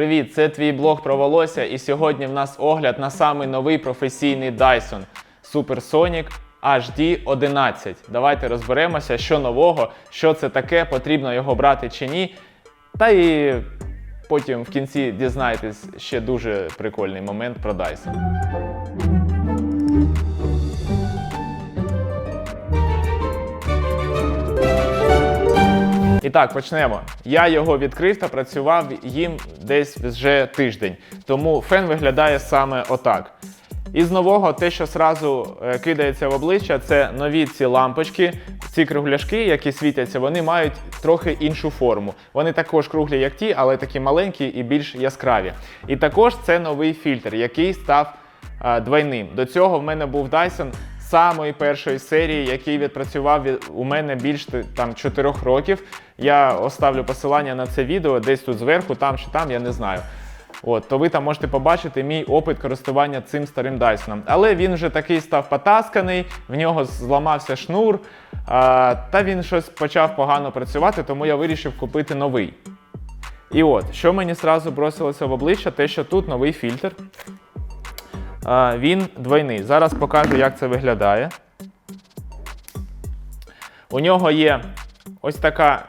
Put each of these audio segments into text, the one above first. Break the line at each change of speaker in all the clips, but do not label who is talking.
Привіт, це твій блог про волосся, і сьогодні в нас огляд на самий новий професійний Dyson Supersonic HD 11. Давайте розберемося, що нового, що це таке, потрібно його брати чи ні. Та і потім в кінці дізнаєтесь ще дуже прикольний момент про Dyson. І так, почнемо. Я його відкрив та працював їм десь вже тиждень. Тому фен виглядає саме отак. Із нового, те, що сразу е, кидається в обличчя, це нові ці лампочки, ці кругляшки, які світяться, вони мають трохи іншу форму. Вони також круглі, як ті, але такі маленькі і більш яскраві. І також це новий фільтр, який став е, двойним. До цього в мене був Dyson самої першої серії, який відпрацював від- у мене більш там 4 років. Я оставлю посилання на це відео десь тут зверху, там чи там, я не знаю. От, то ви там можете побачити мій опит користування цим старим Дайсоном. Але він вже такий став потасканий, в нього зламався шнур, а, та він щось почав погано працювати, тому я вирішив купити новий. І от, що мені зразу бросилося в обличчя, те, що тут новий фільтр. Він двойний. Зараз покажу, як це виглядає. У нього є ось така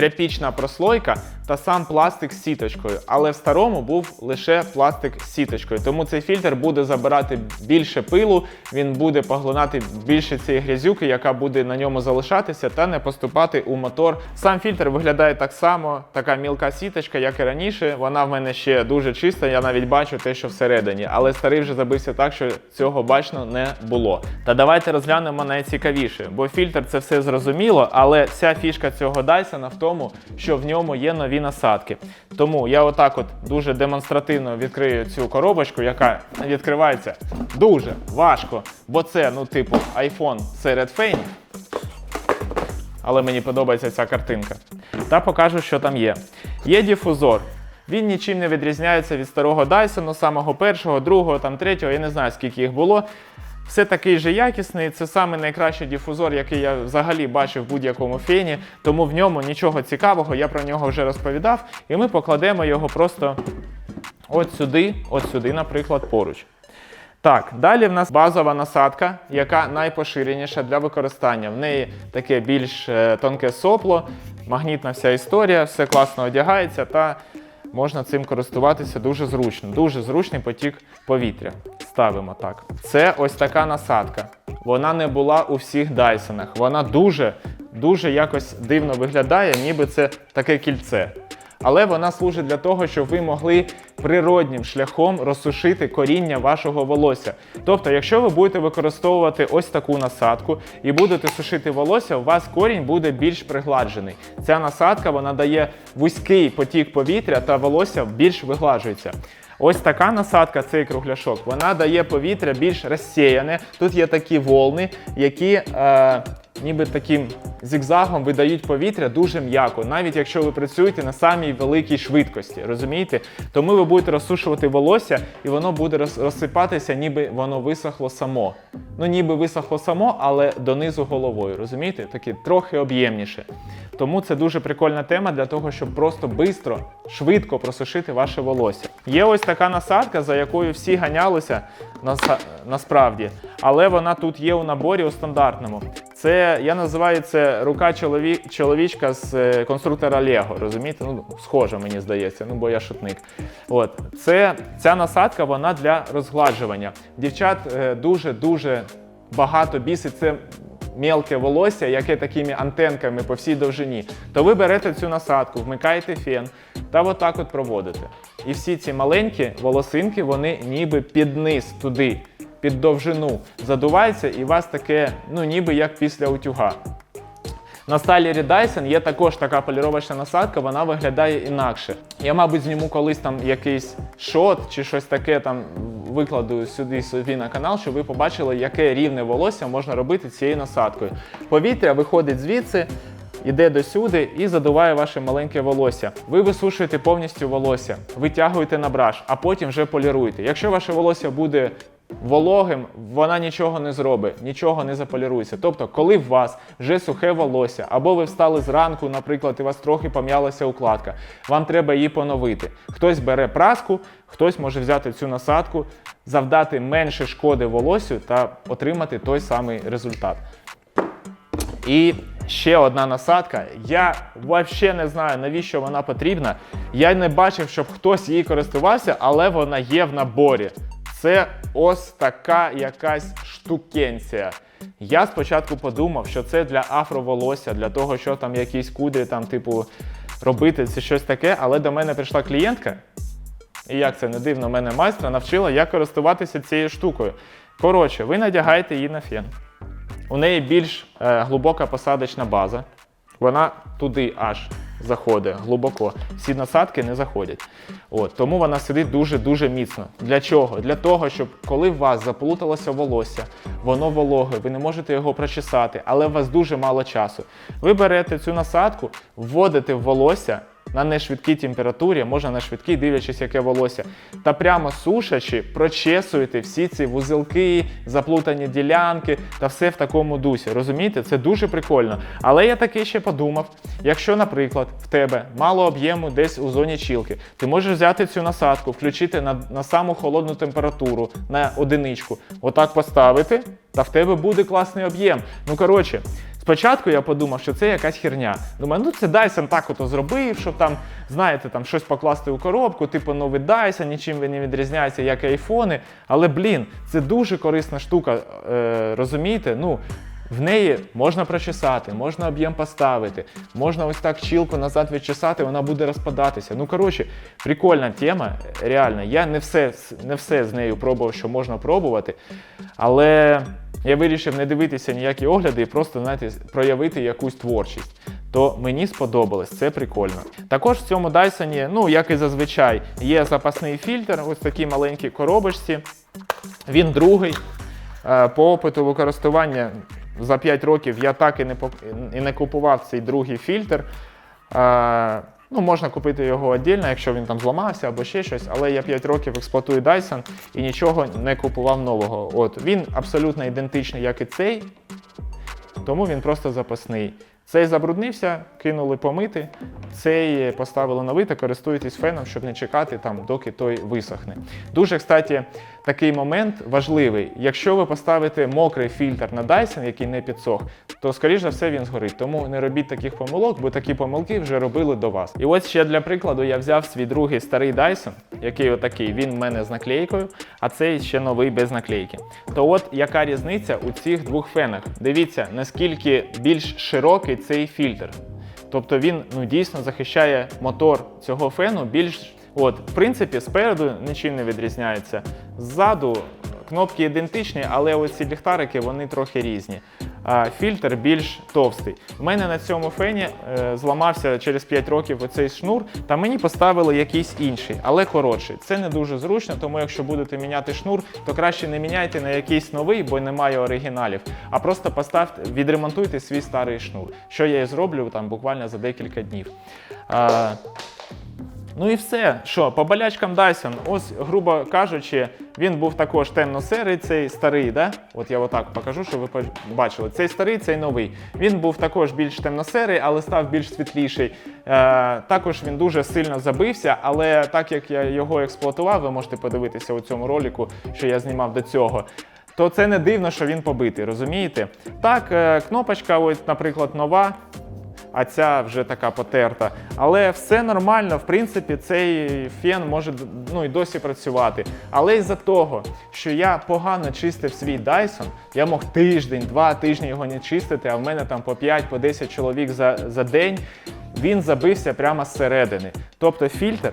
тряпічна прослойка та сам пластик з сіточкою. Але в старому був лише пластик з сіточкою. Тому цей фільтр буде забирати більше пилу, він буде поглинати більше цієї грязюки, яка буде на ньому залишатися, та не поступати у мотор. Сам фільтр виглядає так само, така мілка сіточка, як і раніше. Вона в мене ще дуже чиста. Я навіть бачу те, що всередині. Але старий вже забився так, що цього бачно не було. Та давайте розглянемо найцікавіше, бо фільтр це все зрозуміло, але вся фішка цього Dyson в тому, що в ньому є нові насадки. Тому я отак от дуже демонстративно відкрию цю коробочку, яка відкривається дуже важко, бо це, ну, типу, iPhone серед фейнів. Але мені подобається ця картинка. Та покажу, що там є. Є дифузор. Він нічим не відрізняється від старого Dyson, самого першого, другого, там третього, я не знаю, скільки їх було. Все такий же якісний. Це саме найкращий дифузор, який я взагалі бачив в будь-якому фені. Тому в ньому нічого цікавого, я про нього вже розповідав. І ми покладемо його просто от сюди, от сюди, наприклад, поруч. Так, далі в нас базова насадка, яка найпоширеніша для використання. В неї таке більш е, тонке сопло, магнітна вся історія, все класно одягається та можна цим користуватися дуже зручно. Дуже зручний потік повітря. Ставимо так. Це ось така насадка. Вона не була у всіх Дайсонах. Вона дуже, дуже якось дивно виглядає, ніби це таке кільце але вона служить для того, щоб ви могли природнім шляхом розсушити коріння вашого волосся. Тобто, якщо ви будете використовувати ось таку насадку і будете сушити волосся, у вас корінь буде більш пригладжений. Ця насадка вона дає вузький потік повітря та волосся більш вигладжується. Ось така насадка, цей кругляшок, вона дає повітря більш розсіяне. Тут є такі волни, які е, ніби таким зігзагом видають повітря дуже м'яко, навіть якщо ви працюєте на самій великій швидкості, розумієте? Тому ви будете розсушувати волосся, і воно буде розсипатися, ніби воно висохло само. Ну, ніби висохло само, але донизу головою, розумієте? Таке трохи об'ємніше. Тому це дуже прикольна тема для того, щоб просто швидко, швидко просушити ваше волосся. Є ось така насадка, за якою всі ганялися насправді, але вона тут є у наборі у стандартному. Це я називаю це рука чолові... чоловічка з е, конструктора Лего. Розумієте? Ну, схоже, мені здається, ну бо я шутник. От це ця насадка вона для розгладжування. Дівчат е, дуже дуже багато бісить це мелке волосся, яке такими антенками по всій довжині, то ви берете цю насадку, вмикаєте фен та отак от проводите. І всі ці маленькі волосинки, вони ніби під низ туди, під довжину задуваються, і у вас таке, ну ніби як після утюга. На стайлері Dyson є також така поліровочна насадка, вона виглядає інакше. Я, мабуть, зніму колись там якийсь шот чи щось таке там викладу сюди собі на канал, щоб ви побачили, яке рівне волосся можна робити цією насадкою. Повітря виходить звідси. Іде до сюди і задуває ваше маленьке волосся. Ви висушуєте повністю волосся, витягуєте на браш, а потім вже поліруєте. Якщо ваше волосся буде вологим, вона нічого не зробить, нічого не заполірується. Тобто, коли в вас вже сухе волосся, або ви встали зранку, наприклад, і у вас трохи пом'ялася укладка, вам треба її поновити. Хтось бере праску, хтось може взяти цю насадку, завдати менше шкоди волосю та отримати той самий результат. І ще одна насадка. Я взагалі не знаю, навіщо вона потрібна. Я не бачив, щоб хтось її користувався, але вона є в наборі. Це ось така якась штукенція. Я спочатку подумав, що це для афроволосся, для того, що там якісь кудрі, там, типу, робити, це щось таке. Але до мене прийшла клієнтка, і як це не дивно, мене майстра навчила, як користуватися цією штукою. Коротше, ви надягаєте її на фен. У неї більш е, глибока посадочна база. Вона туди аж заходить глибоко. Всі насадки не заходять. От, тому вона сидить дуже-дуже міцно. Для чого? Для того, щоб коли у вас заплуталося волосся, воно вологе, ви не можете його прочесати, але у вас дуже мало часу. Ви берете цю насадку, вводите в волосся. На нешвидкій температурі, можна на швидкій, дивлячись, яке волосся. Та прямо сушачи, прочесуєте всі ці вузелки, заплутані ділянки та все в такому дусі. Розумієте, це дуже прикольно. Але я таки ще подумав: якщо, наприклад, в тебе мало об'єму десь у зоні чілки, ти можеш взяти цю насадку, включити на, на саму холодну температуру, на одиничку, отак поставити, та в тебе буде класний об'єм. Ну коротше. Спочатку я подумав, що це якась херня. Думаю, ну це Dyson так ото зробив, щоб там, знаєте, там щось покласти у коробку, типу новий Dyson, нічим він не відрізняється, як і айфони. Але блін, це дуже корисна штука. Е, розумієте? Ну, в неї можна прочесати, можна об'єм поставити, можна ось так чілку назад відчесати, вона буде розпадатися. Ну, коротше, прикольна тема, реально. Я не все, не все з нею пробував, що можна пробувати. Але я вирішив не дивитися ніякі огляди і просто знаєте, проявити якусь творчість. То мені сподобалось, це прикольно. Також в цьому Dyson, ну як і зазвичай, є запасний фільтр, ось такій маленькій коробочці. Він другий. Е, По опиту використання за 5 років я так і не і не купував цей другий фільтр. Ну, можна купити його віддільно, якщо він там зламався або ще щось, але я 5 років експлуатую Dyson і нічого не купував нового. От він абсолютно ідентичний, як і цей, тому він просто запасний. Цей забруднився, кинули помити, цей поставили новий та користуєтесь феном, щоб не чекати там, доки той висохне. Дуже, кстати, такий момент важливий. Якщо ви поставите мокрий фільтр на Dyson, який не підсох, то скоріш за все він згорить. Тому не робіть таких помилок, бо такі помилки вже робили до вас. І ось ще для прикладу я взяв свій другий старий Dyson, який отакий, він в мене з наклейкою, а цей ще новий без наклейки. То от яка різниця у цих двох фенах? Дивіться, наскільки більш широкий цей фільтр. Тобто він ну, дійсно захищає мотор цього фену більш. От, в принципі, спереду нічим не відрізняється. Ззаду кнопки ідентичні, але оці ліхтарики вони трохи різні. Фільтр більш товстий. У мене на цьому фені е, зламався через 5 років оцей шнур, та мені поставили якийсь інший, але коротший. Це не дуже зручно, тому якщо будете міняти шнур, то краще не міняйте на якийсь новий, бо немає оригіналів, а просто поставте, відремонтуйте свій старий шнур, що я і зроблю там буквально за декілька днів. А, Ну і все. Що, по болячкам Dyson, ось, грубо кажучи, він був також темно-серий, цей старий, да? От я отак покажу, щоб ви бачили. Цей старий, цей новий. Він був також більш темно-серий, але став більш світліший. Е, також він дуже сильно забився, але так як я його експлуатував, ви можете подивитися у цьому ролику, що я знімав до цього. То це не дивно, що він побитий, розумієте? Так, е, кнопочка, ось, наприклад, нова, а ця вже така потерта. Але все нормально, в принципі, цей фен може ну, і досі працювати. Але із-за того, що я погано чистив свій Dyson, я мог тиждень, два тижні його не чистити, а в мене там по 5-10 по 10 чоловік за, за день, він забився прямо зсередини. Тобто фільтр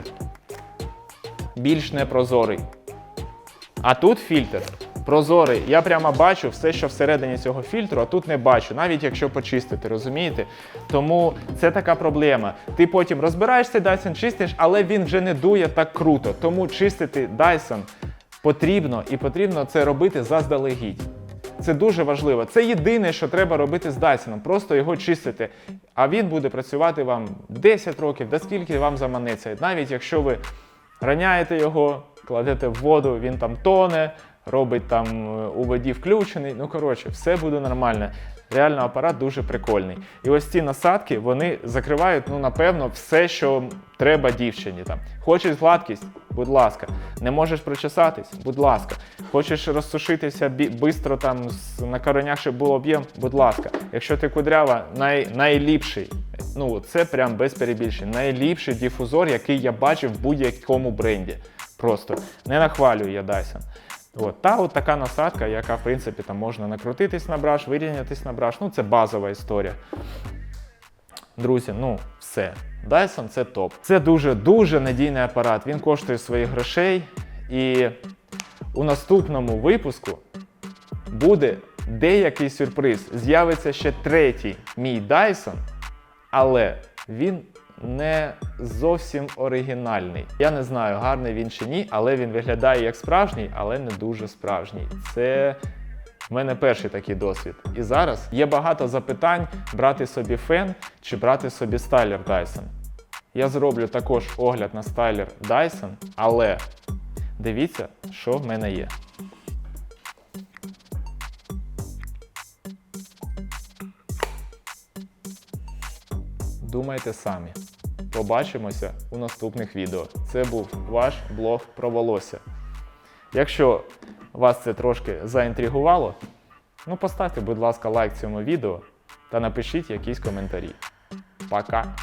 більш непрозорий. А тут фільтр прозорий. Я прямо бачу все, що всередині цього фільтру, а тут не бачу, навіть якщо почистити, розумієте? Тому це така проблема. Ти потім розбираєшся, Dyson чистиш, але він вже не дує так круто. Тому чистити Dyson потрібно і потрібно це робити заздалегідь. Це дуже важливо. Це єдине, що треба робити з Dyson, просто його чистити. А він буде працювати вам 10 років, да скільки вам заманеться. Навіть якщо ви раняєте його, кладете в воду, він там тоне, робить там е, у воді включений. Ну, коротше, все буде нормально. Реально апарат дуже прикольний. І ось ці насадки вони закривають, ну, напевно, все, що треба дівчині. Там. Хочеш гладкість? Будь ласка. Не можеш прочесатись? Будь ласка. Хочеш розсушитися швидко там на коронях, щоб був об'єм? Будь ласка. Якщо ти кудрява, най, найліпший. Ну, це прям без перебільшень. Найліпший дифузор, який я бачив в будь-якому бренді. Просто не нахвалюю я Dyson. От, та от така насадка, яка в принципі там можна накрутитись на браш, вирівнятись на браш. Ну, це базова історія. Друзі, ну все. Dyson це топ. Це дуже дуже надійний апарат. Він коштує своїх грошей. І у наступному випуску буде деякий сюрприз. З'явиться ще третій мій Dyson, але він не зовсім оригінальний. Я не знаю, гарний він чи ні, але він виглядає як справжній, але не дуже справжній. Це в мене перший такий досвід. І зараз є багато запитань брати собі фен чи брати собі стайлер Dyson. Я зроблю також огляд на стайлер Dyson, але дивіться, що в мене є. Думайте самі. Побачимося у наступних відео. Це був ваш блог про волосся. Якщо вас це трошки заінтригувало, ну поставте, будь ласка, лайк цьому відео та напишіть якісь коментарі. Пока!